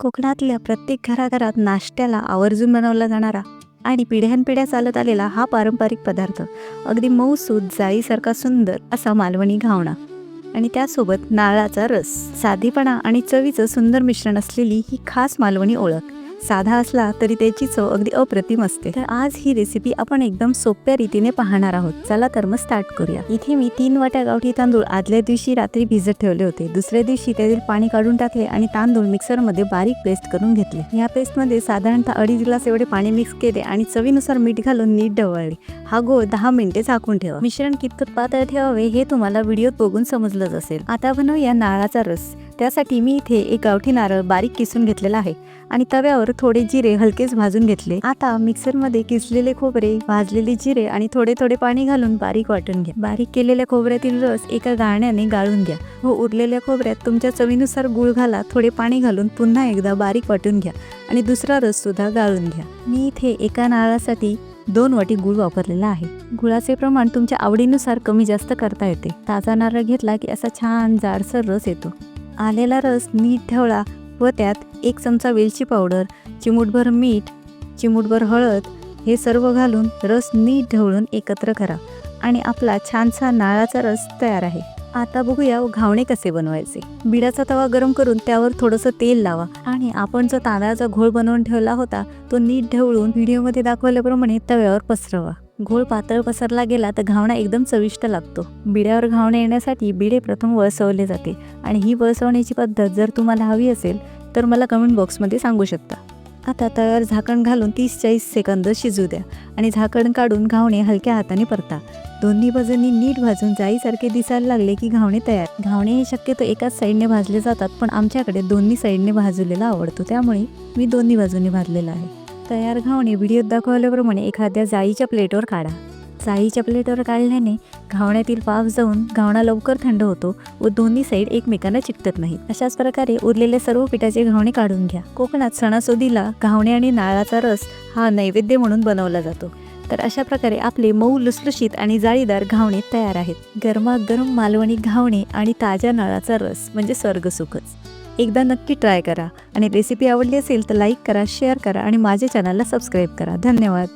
कोकणातल्या प्रत्येक घराघरात नाश्त्याला आवर्जून बनवला जाणारा आणि पिढ्यानपिढ्या चालत आलेला हा पारंपरिक पदार्थ अगदी मऊसूत जाळीसारखा सुंदर असा मालवणी घावणा. आणि त्यासोबत नारळाचा रस साधेपणा आणि चवीचं सुंदर मिश्रण असलेली ही खास मालवणी ओळख. साधा असला तरी त्याची चव अगदी अप्रतिम असते. तर आज ही रेसिपी आपण एकदम सोप्या रीतीने पाहणार आहोत. चला तर मग स्टार्ट करूया. इथे मी तीन वाट्या गावठी तांदूळ आदल्या दिवशी रात्री भिजत ठेवले होते. दुसऱ्या दिवशी त्यातील पाणी काढून टाकले आणि तांदूळ मिक्सरमध्ये बारीक पेस्ट करून घेतले. या पेस्टमध्ये साधारणतः अडीच ग्लास एवढे पाणी मिक्स केले आणि चवीनुसार मीठ घालून नीट ढवळले. हा गोळ दहा मिनिटे झाकून ठेवा. मिश्रण कितपत पातळ ठेवावे हे तुम्हाला व्हिडिओत बघून समजलंच असेल. आता बनवूया नारळाचा रस. त्यासाठी मी इथे एक गावठी नारळ बारीक किसून घेतलेला आहे आणि तव्यावर थोडे जिरे हलकेच भाजून घेतले. आता मिक्सरमध्ये किसलेले खोबरे भाजलेले जिरे आणि थोडे थोडे पाणी घालून बारीक वाटून घ्या. बारीक केलेल्या खोबऱ्यातील रस एका गाळण्याने गाळून घ्या. व उरलेल्या खोबऱ्यात तुमच्या चवीनुसार गुळ घाला थोडे पाणी घालून पुन्हा एकदा बारीक वाटून घ्या आणि दुसरा रस सुद्धा गाळून घ्या. मी इथे एका नारळासाठी दोन वाटी गुळ वापरलेला आहे. गुळाचे प्रमाण तुमच्या आवडीनुसार कमी जास्त करता येते. ताजा नारळ घेतला की असा छान जाडसर रस येतो. आलेला रस नीट ठेवला व त्यात एक चमचा वेलची पावडर चिमूटभर मीठ चिमूटभर हळद हे सर्व घालून रस नीट ढवळून एकत्र करा आणि आपला छानसा नाळाचा रस तयार आहे. आता बघूया घावणे कसे बनवायचे. बिडाचा तवा गरम करून त्यावर थोडंसं तेल लावा आणि आपण जो तांदळाचा घोळ बनवून ठेवला होता तो नीट ढवळून व्हिडिओमध्ये दाखवल्याप्रमाणे तव्यावर पसरवा. घोळ पातळ पसरला गेला तर घावणा एकदम चविष्ट लागतो. बिड्यावर घावणे येण्यासाठी बिडे प्रथम वळसवले जाते आणि ही वळसवण्याची पद्धत जर तुम्हाला हवी असेल तर मला कमेंट बॉक्समध्ये सांगू शकता. आता तयार झाकण घालून तीस चाळीस सेकंद शिजू द्या आणि झाकण काढून घावणे हलक्या हाताने परता. दोन्ही बाजूंनी नीट भाजून जाईसारखे दिसायला लागले की घावणे तयार. घावणे हे शक्यतो एकाच साईडने भाजले जातात पण आमच्याकडे दोन्ही साईडने भाजलेला आवडतो. त्यामुळे मी दोन्ही बाजूंनी भाजलेला आहे. तयार घावणे व्हिडिओत दाखवल्याप्रमाणे एखाद्या जाळीच्या प्लेटवर काढा. जाळीच्या प्लेटवर काढल्याने घावण्यातील पाव जाऊन घावणा लवकर थंड होतो व दोन्ही साईड एकमेकांना चिकटत नाहीत. अशाच प्रकारे उरलेल्या सर्व पिठाचे घावणे काढून घ्या. कोकणात सणासुदीला घावणे आणि नाळाचा रस हा नैवेद्य म्हणून बनवला जातो. तर अशा प्रकारे आपले मऊ लुसलुशीत आणि जाळीदार घावणे तयार आहेत. गरमागरम मालवणी घावणे आणि ताज्या नळाचा रस म्हणजे स्वर्गसुखच. एकदा नक्की ट्राय करा. आणि रेसिपी आवडली असेल तर लाईक करा शेअर करा आणि माझ्या चॅनलला सबस्क्राईब करा. धन्यवाद.